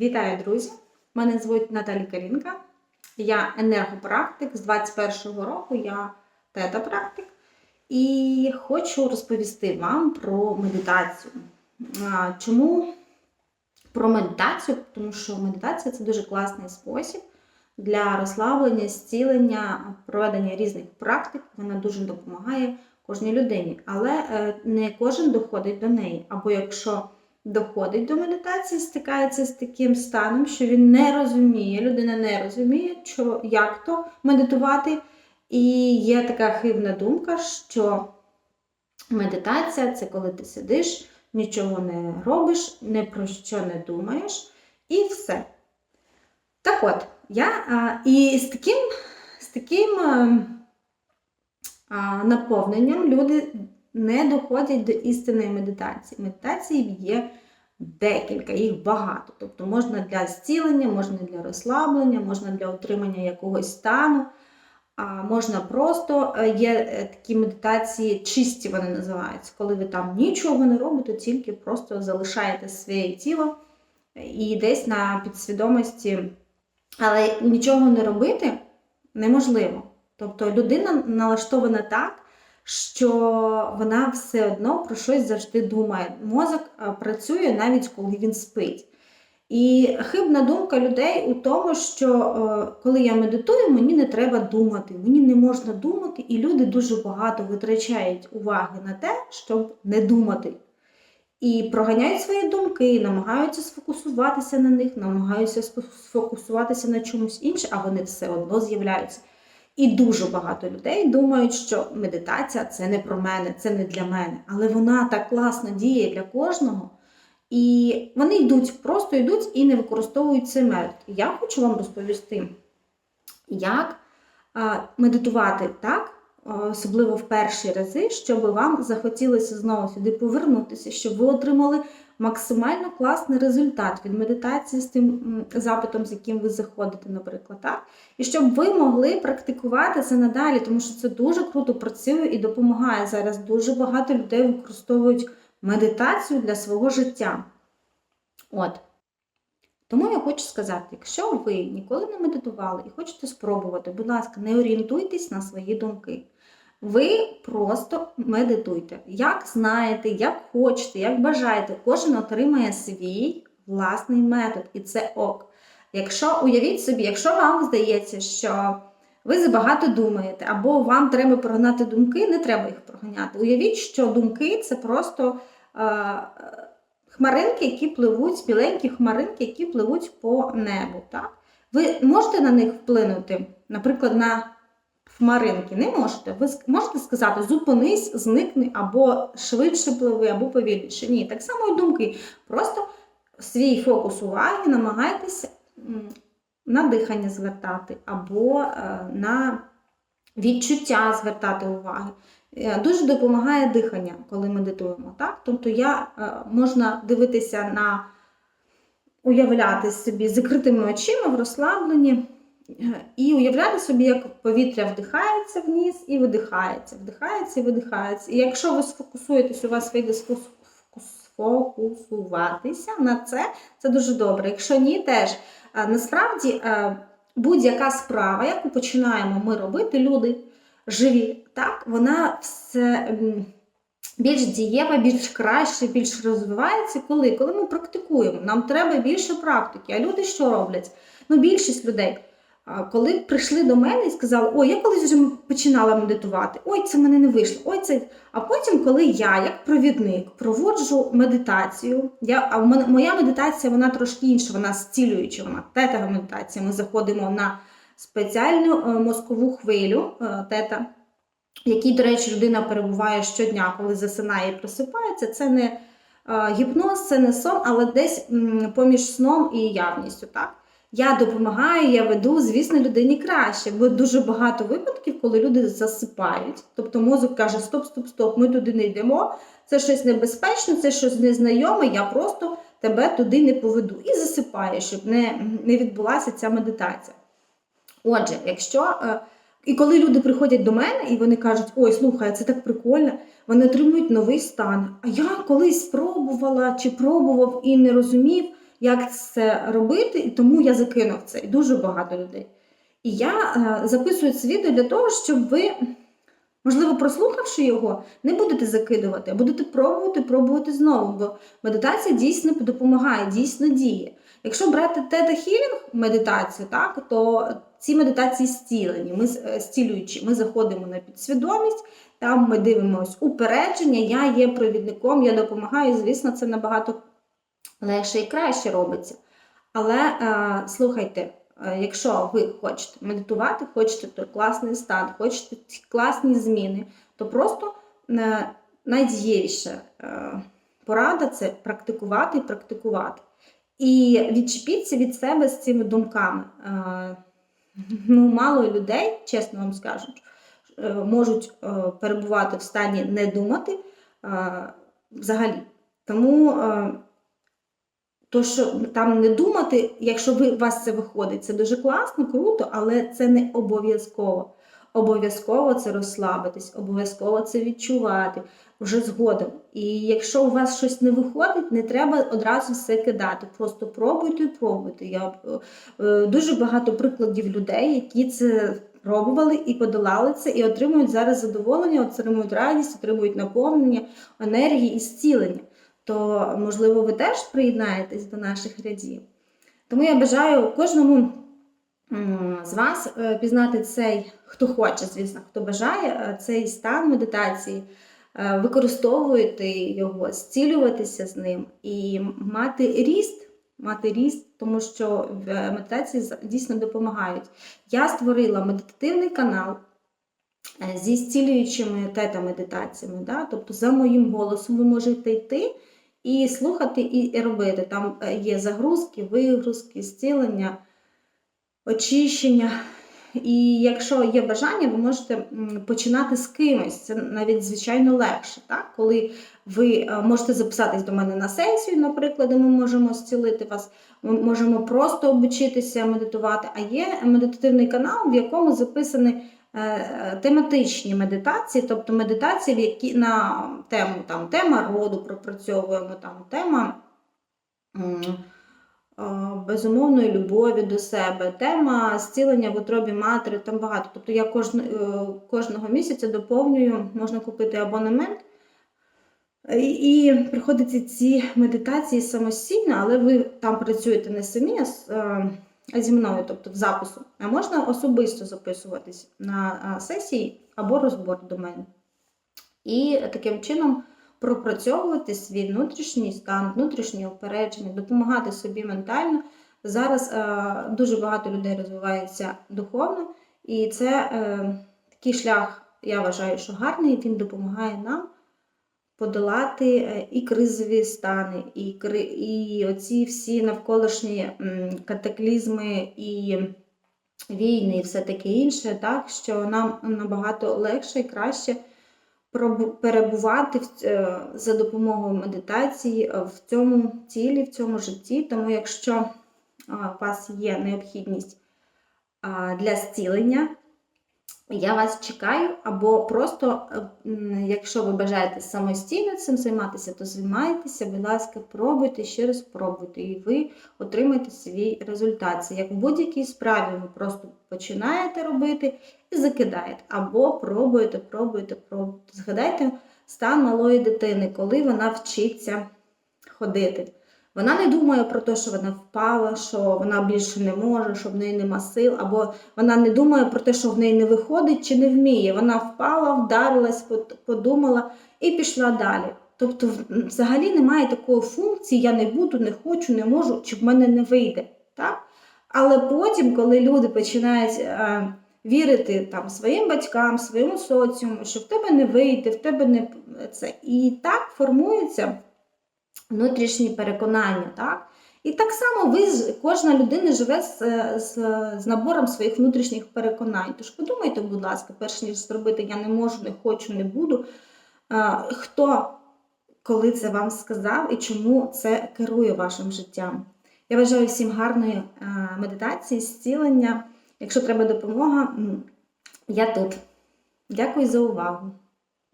Вітаю, друзі! Мене звуть Наталі Карінка. Я енергопрактик. З 21-го року я тета-практик. І хочу розповісти вам про медитацію. Чому про медитацію? Тому що медитація це дуже класний спосіб для розслаблення, зцілення, проведення різних практик. Вона дуже допомагає кожній людині, але е, не кожен доходить до неї. Або якщо доходить до медитації, стикається з таким станом, що він не розуміє, людина не розуміє, що, як то медитувати. І є така хибна думка, що медитація це коли ти сидиш, нічого не робиш, ні про що не думаєш, і все. Так от, я а, і з таким, з таким а, наповненням люди не доходять до істинної медитації. Медитації є декілька, їх багато. Тобто можна для зцілення, можна для розслаблення, можна для отримання якогось стану. А можна просто е, є е, такі медитації, чисті вони називаються, коли ви там нічого не робите, тільки просто залишаєте своє тіло і десь на підсвідомості, але нічого не робити неможливо. Тобто людина налаштована так, що вона все одно про щось завжди думає. Мозок е, працює навіть коли він спить. І хибна думка людей у тому, що е, коли я медитую, мені не треба думати, мені не можна думати, і люди дуже багато витрачають уваги на те, щоб не думати. І проганяють свої думки, намагаються сфокусуватися на них, намагаються сфокусуватися на чомусь інше, а вони все одно з'являються. І дуже багато людей думають, що медитація це не про мене, це не для мене. Але вона так класно діє для кожного. І вони йдуть, просто йдуть і не використовують цей метод. Я хочу вам розповісти, як медитувати так, особливо в перші рази, щоб вам захотілося знову сюди повернутися, щоб ви отримали максимально класний результат від медитації з тим запитом, з яким ви заходите, наприклад, так? І щоб ви могли практикувати це надалі, тому що це дуже круто працює і допомагає. Зараз дуже багато людей використовують медитацію для свого життя. От. Тому я хочу сказати, якщо ви ніколи не медитували і хочете спробувати, будь ласка, не орієнтуйтесь на свої думки. Ви просто медитуйте. Як знаєте, як хочете, як бажаєте, кожен отримає свій власний метод, і це ок. Якщо уявіть собі, якщо вам здається, що ви забагато думаєте, або вам треба прогнати думки, не треба їх проганяти. Уявіть, що думки це просто е, хмаринки, які пливуть, біленькі хмаринки, які пливуть по небу. Так? Ви можете на них вплинути, наприклад, на хмаринки не можете. Ви можете сказати, зупинись, зникни, або швидше пливи, або повільніше. Ні, так само і думки. Просто свій фокус уваги намагайтеся на дихання звертати, або е, на відчуття звертати уваги. Е, дуже допомагає дихання, коли медитуємо. Так? Тобто я е, можна дивитися на уявляти собі закритими очима в розслабленні. І уявляти собі, як повітря вдихається вниз і видихається, вдихається і видихається. І якщо ви сфокусуєтесь, у вас вийде сфокусуватися на це, це дуже добре. Якщо ні, теж насправді будь-яка справа, яку починаємо ми робити, люди живі, так, вона все більш дієва, більш краще, більш розвивається. Коли? Коли ми практикуємо. Нам треба більше практики. А люди що роблять? Ну, більшість людей. Коли прийшли до мене і сказали, ой, я колись вже починала медитувати, ой, це мене не вийшло, ой, це. А потім, коли я, як провідник, проводжу медитацію, я, а моя медитація вона трошки інша, вона зцілююча, вона тетова медитація. Ми заходимо на спеціальну е, мозкову хвилю е, тета, якій, до речі, людина перебуває щодня, коли засинає і просипається. Це не е, гіпноз, це не сон, але десь поміж сном і явністю. так? Я допомагаю, я веду, звісно, людині краще. Бо дуже багато випадків, коли люди засипають. Тобто мозок каже: Стоп, стоп, стоп, ми туди не йдемо, це щось небезпечне, це щось незнайоме, я просто тебе туди не поведу. І засипає, щоб не, не відбулася ця медитація. Отже, якщо. Е, і коли люди приходять до мене і вони кажуть, ой, слухай, це так прикольно, вони отримують новий стан. А я колись спробувала чи пробував і не розумів. Як це робити, і тому я закинув це. І дуже багато людей. І я е, записую це відео для того, щоб ви, можливо, прослухавши його, не будете закидувати, а будете пробувати, пробувати знову. Бо медитація дійсно допомагає, дійсно діє. Якщо брати тета хілінг медитацію, так, то ці медитації зцілені, ми е, зцілюючи, ми заходимо на підсвідомість, там ми дивимося упередження, я є провідником, я допомагаю, звісно, це набагато легше і краще робиться. Але е, слухайте, е, якщо ви хочете медитувати, хочете той класний стан, хочете ці класні зміни, то просто е, найдієвіша е, порада це практикувати і практикувати. І відчепіться від себе з цими думками. Е, ну, Мало людей, чесно вам скажу, е, можуть е, перебувати в стані не думати е, взагалі. Тому е, то, що там не думати, якщо ви, у вас це виходить, це дуже класно, круто, але це не обов'язково. Обов'язково це розслабитись, обов'язково це відчувати вже згодом. І якщо у вас щось не виходить, не треба одразу все кидати. Просто пробуйте і пробуйте. Я е, дуже багато прикладів людей, які це пробували і подолали це, і отримують зараз задоволення, отримують радість, отримують наповнення, енергії і зцілення. То, можливо, ви теж приєднаєтесь до наших рядів. Тому я бажаю кожному з вас е, пізнати цей, хто хоче, звісно, хто бажає е, цей стан медитації, е, використовувати його, зцілюватися з ним і мати ріст, мати ріст, тому що в медитації дійсно допомагають. Я створила медитативний канал. Зі зцілюючими тета-медитаціями, Да? тобто за моїм голосом ви можете йти і слухати, і робити. Там є загрузки, вигрузки, зцілення, очищення. І якщо є бажання, ви можете починати з кимось. Це навіть звичайно легше. Так? Коли ви е, можете записатись до мене на сесію, наприклад, де ми можемо зцілити вас, ми можемо просто обучитися медитувати. А є медитативний канал, в якому записані е, тематичні медитації, тобто медитації, які на тему там, тема роду пропрацьовуємо, там тема безумовної любові до себе, тема зцілення в утробі матері, там багато. Тобто я кожного, кожного місяця доповнюю, можна купити абонемент. І приходиться ці медитації самостійно, але ви там працюєте не самі, а зі мною, тобто в запису. А можна особисто записуватись на сесії або розбор до мене. І таким чином пропрацьовувати свій внутрішній стан, внутрішнє упередження, допомагати собі ментально. Зараз е, дуже багато людей розвивається духовно, і це е, такий шлях, я вважаю, що гарний, він допомагає нам подолати е, і кризові стани, і і оці всі навколишні катаклізми і війни, і все таке інше, так, що нам набагато легше і краще перебувати е, за допомогою медитації е, в цьому тілі, в цьому житті. Тому, якщо у вас є необхідність для зцілення, я вас чекаю, або просто, е, якщо ви бажаєте самостійно цим займатися, то займайтеся, будь ласка, пробуйте, ще раз пробуйте, і ви отримаєте свій результат. Це як в будь-якій справі, ви просто починаєте робити і закидаєте. Або пробуєте, пробуєте, пробуєте. Згадайте стан малої дитини, коли вона вчиться ходити. Вона не думає про те, що вона впала, що вона більше не може, що в неї нема сил, або вона не думає про те, що в неї не виходить чи не вміє. Вона впала, вдарилась, подумала і пішла далі. Тобто, взагалі немає такої функції, я не буду, не хочу, не можу, чи в мене не вийде. Так? Але потім, коли люди починають е, вірити там, своїм батькам, своєму соціуму, що в тебе не вийде, в тебе не це. І так формується внутрішні переконання. так? І так само ви, кожна людина живе з, з, з набором своїх внутрішніх переконань. Тож подумайте, будь ласка, перш ніж зробити я не можу, не хочу, не буду. Хто коли це вам сказав і чому це керує вашим життям? Я бажаю всім гарної медитації, зцілення. Якщо треба допомога, я тут. Дякую за увагу.